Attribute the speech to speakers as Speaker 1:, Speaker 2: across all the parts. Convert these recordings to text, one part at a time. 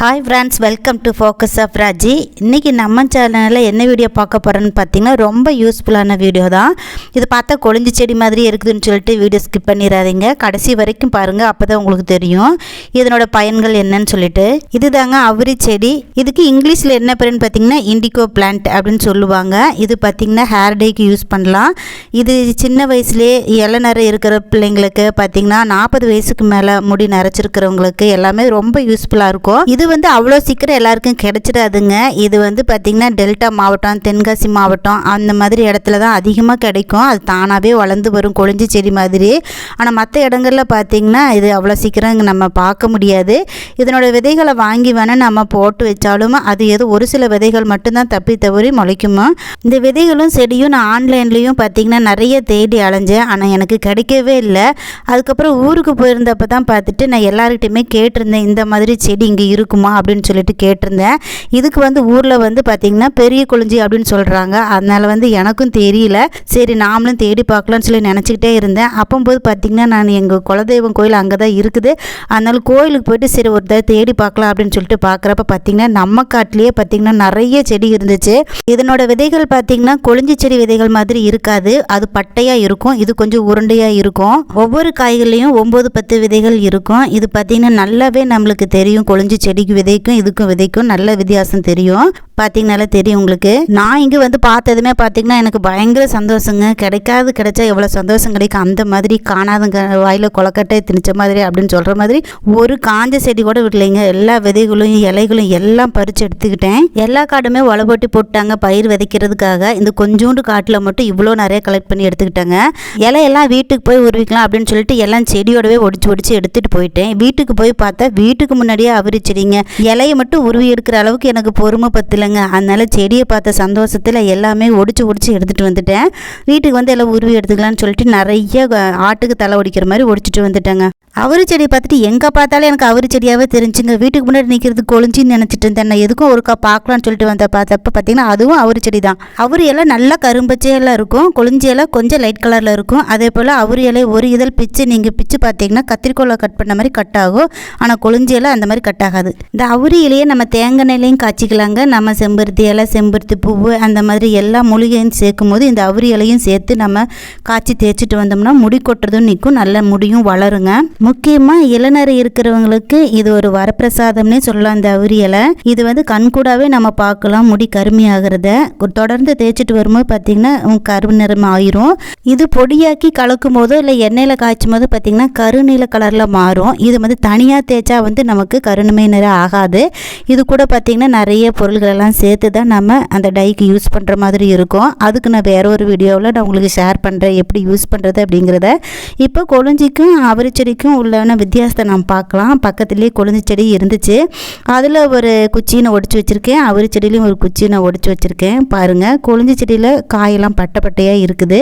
Speaker 1: Hi friends welcome to focus of Raji இன்றைக்கி நம்ம சேனலில் என்ன வீடியோ பார்க்க போகிறோன்னு பார்த்தீங்கன்னா ரொம்ப யூஸ்ஃபுல்லான வீடியோ தான். இது பார்த்தா கொழிஞ்சி செடி மாதிரி இருக்குதுன்னு சொல்லிட்டு வீடியோ ஸ்கிப் பண்ணிடாதீங்க. கடைசி வரைக்கும் பாருங்கள் அப்போ தான் உங்களுக்கு தெரியும். இதனோட பயன்கள் என்னன்னு சொல்லிட்டு. இது தாங்க அவரி செடி. இதுக்கு இங்கிலீஷில் என்ன பேருன்னு பார்த்தீங்கன்னா இண்டிகோ பிளான்ட் அப்படின்னு சொல்லுவாங்க. இது பார்த்திங்கன்னா ஹேர் டேக்கு யூஸ் பண்ணலாம். இது சின்ன வயசுலேயே இலை நிறைய இருக்கிற பிள்ளைங்களுக்கு பார்த்திங்கன்னா நாற்பது வயசுக்கு மேலே முடி நரைச்சிருக்கிறவங்களுக்கு எல்லாமே ரொம்ப யூஸ்ஃபுல்லாக இருக்கும். இது வந்து அவ்வளோ சீக்கிரம் எல்லாருக்கும் கிடைச்சிடாதுங்க. இது வந்து பார்த்திங்கன்னா டெல்டா மாவட்டம் தென்காசி மாவட்டம் அந்த மாதிரி இடத்துல தான் அதிகமாக கிடைக்கும். அது தானாகவே வளர்ந்து வரும் கொழிஞ்சி செடி மாதிரி. ஆனால் மற்ற இடங்களில் பார்த்திங்கன்னா இது அவ்வளோ சீக்கிரம் நம்ம பார்க்க முடியாது. இதனோட விதைகளை வாங்கி வேணால் நம்ம போட்டு வச்சாலும் அது ஏதோ ஒரு சில விதைகள் மட்டும்தான் தப்பி தவறி முளைக்குமா? இந்த விதைகளும் செடியும் நான் ஆன்லைன்லேயும் பார்த்திங்கன்னா நிறைய தேடி அலைஞ்சேன். ஆனால் எனக்கு கிடைக்கவே இல்லை. அதுக்கப்புறம் ஊருக்கு போயிருந்தப்போ தான் பார்த்துட்டு நான் எல்லாருக்கிட்டையுமே கேட்டிருந்தேன் இந்த மாதிரி செடி இங்கே இருக்கும்? அப்படின்னு சொல்லிட்டு கேட்டிருந்தேன். இதுக்கு வந்து ஊரில் வந்து பார்த்திங்கன்னா பெரிய குளிஞ்சி அப்படின்னு சொல்கிறாங்க அதனால் வந்து எனக்கும் தெரியல. சரி நாமளும் தேடி பார்க்கலாம்னு சொல்லி நினச்சிக்கிட்டே இருந்தேன். அப்போம்போது பார்த்திங்கன்னா நான் எங்கள் குலதெய்வம் கோயில் அங்கே தான் இருக்குது. அதனால் கோயிலுக்கு போயிட்டு சரி ஒரு தடவை தேடி பார்க்கலாம் அப்படின்னு சொல்லிட்டு பார்க்குறப்ப பார்த்திங்கன்னா நம்ம காட்டிலேயே பார்த்திங்கன்னா நிறைய செடி இருந்துச்சு. இதனோட விதைகள் பார்த்திங்கன்னா கொழிஞ்சி செடி விதைகள் மாதிரி இருக்காது. அது பட்டையாக இருக்கும். இது கொஞ்சம் உருண்டையாக இருக்கும். ஒவ்வொரு காய்கள்லையும் ஒம்பது பத்து விதைகள் இருக்கும். இது பார்த்திங்கன்னா நல்லாவே நம்மளுக்கு தெரியும். கொழிஞ்சி செடிக்கு விதைக்கும் இதுக்கும் விதைக்கும் நல்ல வித்தியாசம் தெரியும். பார்த்தீங்கனால தெரியும் உங்களுக்கு. நான் இங்கே வந்து பார்த்ததுமே பார்த்தீங்கன்னா எனக்கு பயங்கர சந்தோஷங்க. கிடைக்காது கிடைச்சா எவ்வளோ சந்தோஷம் கிடைக்கும். அந்த மாதிரி காணாதங்க. வாயில் கொலக்கட்டை திணிச்ச மாதிரி அப்படின்னு சொல்கிற மாதிரி ஒரு காஞ்ச செடி கூட விடலைங்க. எல்லா விதைகளும் இலைகளும் எல்லாம் பறித்து எடுத்துக்கிட்டேன். எல்லா காடுமே ஒலை போட்டி போட்டாங்க பயிர் விதைக்கிறதுக்காக. இந்த கொஞ்சோண்டு காட்டில் மட்டும் இவ்வளோ நிறைய கலெக்ட் பண்ணி எடுத்துக்கிட்டாங்க. இலையெல்லாம் வீட்டுக்கு போய் உருவிக்கலாம் அப்படின்னு சொல்லிட்டு எல்லாம் செடியோடவே ஒடிச்சு ஒடிச்சு எடுத்துகிட்டு போயிட்டேன். வீட்டுக்கு போய் பார்த்தா வீட்டுக்கு முன்னாடியே அவரி செடிங்க. இலையை மட்டும் உருவி எடுக்கிற அளவுக்கு எனக்கு பொறுமை பத்தலைங்க. அதனால செடியை பார்த்த சந்தோஷத்தில் எல்லாமே ஒடிச்சு ஒடிச்சு எடுத்துகிட்டு வந்துட்டேன். வீட்டுக்கு வந்து எல்லாம் உருவி எடுத்துக்கலாம்னு சொல்லிட்டு நிறைய ஆட்டுக்கு தலை ஒடிக்கிற மாதிரி ஒடிச்சிட்டு வந்துட்டேங்க. அவரி செடி பார்த்துட்டு எங்கே பார்த்தாலும் எனக்கு அவரி செடியாகவே தெரிஞ்சுங்க. வீட்டுக்கு முன்னாடி நிற்கிறது கொழிஞ்சின்னு நினச்சிட்டு இருந்தேன். நான் எதுக்கும் ஒருக்கா பார்க்கலாம்னு சொல்லிட்டு வந்த பார்த்தப்ப பார்த்தீங்கன்னா அதுவும் அவரி செடி தான் அவரி எல்லாம் நல்லா கரும்பச்சையெல்லாம் இருக்கும். கொழிஞ்சியெல்லாம் கொஞ்சம் லைட் கலரில் இருக்கும். அதே போல் அவரி இலை ஒரு இதழ் பிச்சு நீங்கள் பிச்சு பார்த்தீங்கன்னா கத்திரிக்கோலை கட் பண்ண மாதிரி கட் ஆகும். ஆனால் கொழிஞ்சியெல்லாம் அந்த மாதிரி கட் ஆகாது. இந்த அவரி இலையை நம்ம தேங்காய் எண்ணெயிலையும் காய்ச்சிக்கலாங்க. நம்ம செம்பருத்தி இலை செம்பருத்தி பூவு அந்த மாதிரி எல்லா மூலிகையும் சேர்க்கும் போது இந்த அவரி இலையும் சேர்த்து நம்ம காய்ச்சி தேய்ச்சிட்டு வந்தோம்னா முடி கொட்டுறதும் நிற்கும் நல்ல முடியும் வளருங்க. முக்கியமாக இளநரை இருக்கிறவங்களுக்கு இது ஒரு வரப்பிரசாதம்னே சொல்லலாம் இந்த அவரி இது வந்து கண்கூடாவே நம்ம பார்க்கலாம் முடி கருமையாகிறத. தொடர்ந்து தேய்ச்சிட்டு வரும்போது பார்த்தீங்கன்னா கரு நிறம் ஆயிரும் இது பொடியாக்கி கலக்கும் போதோ இல்லை எண்ணெயில் காய்ச்சும் போது பார்த்தீங்கன்னா கருநீல கலரில் மாறும். இது வந்து தனியாக தேய்ச்சா வந்து நமக்கு கருணுமை நிறம் ஆகாது. இது கூட பார்த்தீங்கன்னா நிறைய பொருள்கள் எல்லாம் சேர்த்து தான் நம்ம அந்த டைக்கு யூஸ் பண்ணுற மாதிரி இருக்கும். அதுக்கு நான் வேற ஒரு வீடியோவில் நான் உங்களுக்கு ஷேர் பண்ணுறேன் எப்படி யூஸ் பண்ணுறது அப்படிங்கிறத. இப்போ கொழிஞ்சிக்கும் அவரிச்செடிக்கும் உள்ளான வித்தியாசத்தை நாம் பார்க்கலாம். பக்கத்துலேயே கொழுந்து செடி இருந்துச்சு. அதில் ஒரு குச்சியை நான் ஒடிச்சு வச்சுருக்கேன். அவரி செடியிலையும் ஒரு குச்சியை நான் ஒடிச்சு வச்சுருக்கேன். பாருங்கள் கொழுந்து செடியில் காயெல்லாம் பட்டை பட்டையாக இருக்குது.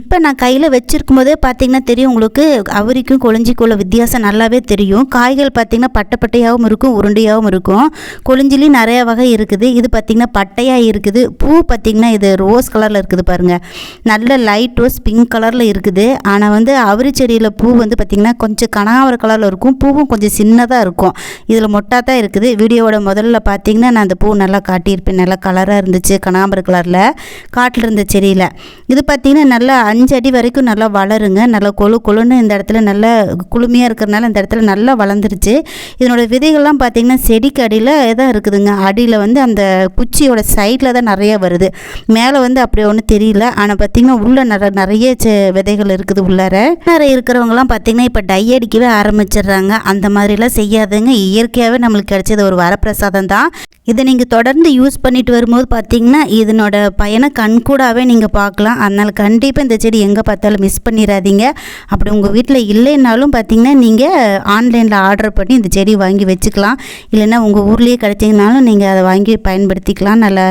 Speaker 1: இப்போ நான் கையில் வச்சுருக்கும் போதே பார்த்தீங்கன்னா தெரியும் உங்களுக்கு. அவரிக்கும் கொழிஞ்சிக்குள்ள வித்தியாசம் நல்லாவே தெரியும். காய்கள் பார்த்திங்கன்னா பட்டை பட்டையாகவும் இருக்கும் உருண்டையாகவும் இருக்கும். கொழிஞ்சிலையும் நிறையா வகை இருக்குது. இது பார்த்தீங்கன்னா பட்டையாக இருக்குது. பூ பார்த்தீங்கன்னா இது ரோஸ் கலரில் இருக்குது பாருங்கள் நல்ல லைட் ரோஸ் பிங்க் கலரில் இருக்குது. ஆனால் வந்து அவரி செடியில் பூ வந்து பார்த்திங்கன்னா கொஞ்சம் கனகாவர கலரில் இருக்கும். பூவும் கொஞ்சம் சின்னதாக இருக்கும். இதில் மொட்டாக தான் இருக்குது. வீடியோவோட முதல்ல பார்த்தீங்கன்னா நான் அந்த பூ நல்லா காட்டியிருப்பேன். நல்லா கலராக இருந்துச்சு கனகாமர கலரில். காட்டில் இருந்த செடியில். இது பார்த்திங்கன்னா நல்லா அஞ்சு அடி வரைக்கும் நல்லா வளருங்க. நல்லா கொழு கொழுன்னு இந்த இடத்துல நல்லா குளுமையாக இருக்கிறனால இந்த இடத்துல நல்லா வளர்ந்துருச்சு. இதனோட விதைகள்லாம் பார்த்திங்கன்னா செடிக்கு அடியில் தான் இருக்குதுங்க. அடியில் வந்து அந்த குச்சியோட சைடில் தான் நிறைய வருது. மேலே வந்து அப்படி ஒன்றும் தெரியல. ஆனால் பார்த்திங்கன்னா உள்ளே நிற நிறைய செ- விதைகள் இருக்குது உள்ளார. நிறைய இருக்கிறவங்கலாம் பார்த்திங்கன்னா இப்போ டை அடிக்கவே ஆரம்பிச்சிடுறாங்க. அந்த மாதிரிலாம் செய்யாதுங்க இயற்கையாகவே நம்மளுக்கு கிடைச்சது ஒரு வரப்பிரசாதம் தான். இதை நீங்கள் தொடர்ந்து யூஸ் பண்ணிட்டு வரும்போது பார்த்தீங்கன்னா இதனோட பயனை கண்கூடாவே நீங்கள் பார்க்கலாம். அதனால் கண்டிப்பாக இந்த செடி எங்கே பார்த்தாலும் மிஸ் பண்ணிடாதீங்க. அப்படி உங்கள் வீட்டில் இல்லைன்னாலும் பார்த்தீங்கன்னா நீங்கள் ஆன்லைனில் ஆர்டர் பண்ணி இந்த செடி வாங்கி வச்சுக்கலாம். இல்லைன்னா உங்கள் ஊர்லேயே கிடைச்சிங்கனாலும் நீங்கள் அதை வாங்கி பயன்படுத்திக்கலாம். நல்லா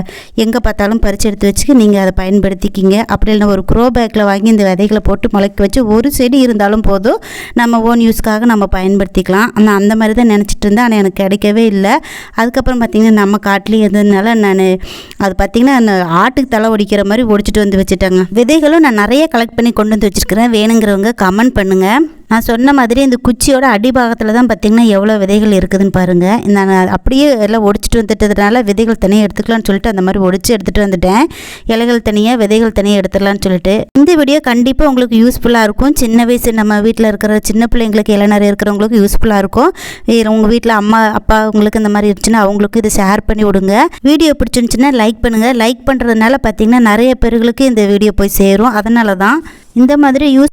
Speaker 1: எங்கே பார்த்தாலும் பறித்து எடுத்து வச்சுக்க நீங்கள் அதை பயன்படுத்திக்கிங்க. அப்படி இல்லைன்னா ஒரு க்ரோ பேக்கில் வாங்கி இந்த விதைகளை போட்டு முளைக்க வச்சு ஒரு செடி இருந்தாலும் போதும். நம்ம ஓன் யூஸ்க்காக நம்ம பயன்படுத்திக்கலாம். ஆனால் அந்த மாதிரி தான் நினச்சிட்டு இருந்தேன். ஆனால் எனக்கு கிடைக்கவே இல்லை. அதுக்கப்புறம் பார்த்திங்கன்னா நம்ம காட்டிலே இருந்ததுனால நான் அது பார்த்திங்கன்னா அந்த ஆட்டுக்கு தலை ஒடிக்கிற மாதிரி ஒடிச்சிட்டு வந்து வச்சுட்டாங்க. விதைகளும் நான் நிறைய கலெக்ட் பண்ணி கொண்டு வந்து வச்சுருக்கிறேன். வேணுங்கிறவங்க கமெண்ட் பண்ணுங்கள் நான் சொன்ன மாதிரி இந்த குச்சியோட அடிபாகத்தில் தான் பார்த்திங்கன்னா எவ்வளோ விதைகள் இருக்குதுன்னு பாருங்கள் நான் அப்படியே எல்லாம் ஒடிச்சிட்டு வந்துட்டதுனால விதைகள் தனியாக எடுத்துக்கலாம்னு சொல்லிட்டு அந்த மாதிரி ஒடிச்சு எடுத்துகிட்டு வந்துட்டேன். இலைகள் தனியாக விதைகள் தனியாக எடுத்துடலாம்னு சொல்லிட்டு. இந்த வீடியோ கண்டிப்பாக உங்களுக்கு யூஸ்ஃபுல்லாக இருக்கும். சின்ன வயசு நம்ம வீட்டில் இருக்கிற சின்ன பிள்ளைங்களுக்கு இளநர் இருக்கிறவங்களுக்கு யூஸ்ஃபுல்லாக இருக்கும். உங்கள் வீட்டில் அம்மா அப்பா உங்களுக்கு இந்த மாதிரி இருந்துச்சுன்னா அவங்களுக்கும் இதை ஷேர் பண்ணி விடுங்க. வீடியோ பிடிச்சிருந்துச்சுன்னா லைக் பண்ணுங்கள் லைக் பண்ணுறதுனால பார்த்தீங்கன்னா நிறைய பேர்களுக்கு இந்த வீடியோ போய் சேரும். அதனால தான் இந்த மாதிரி யூஸ்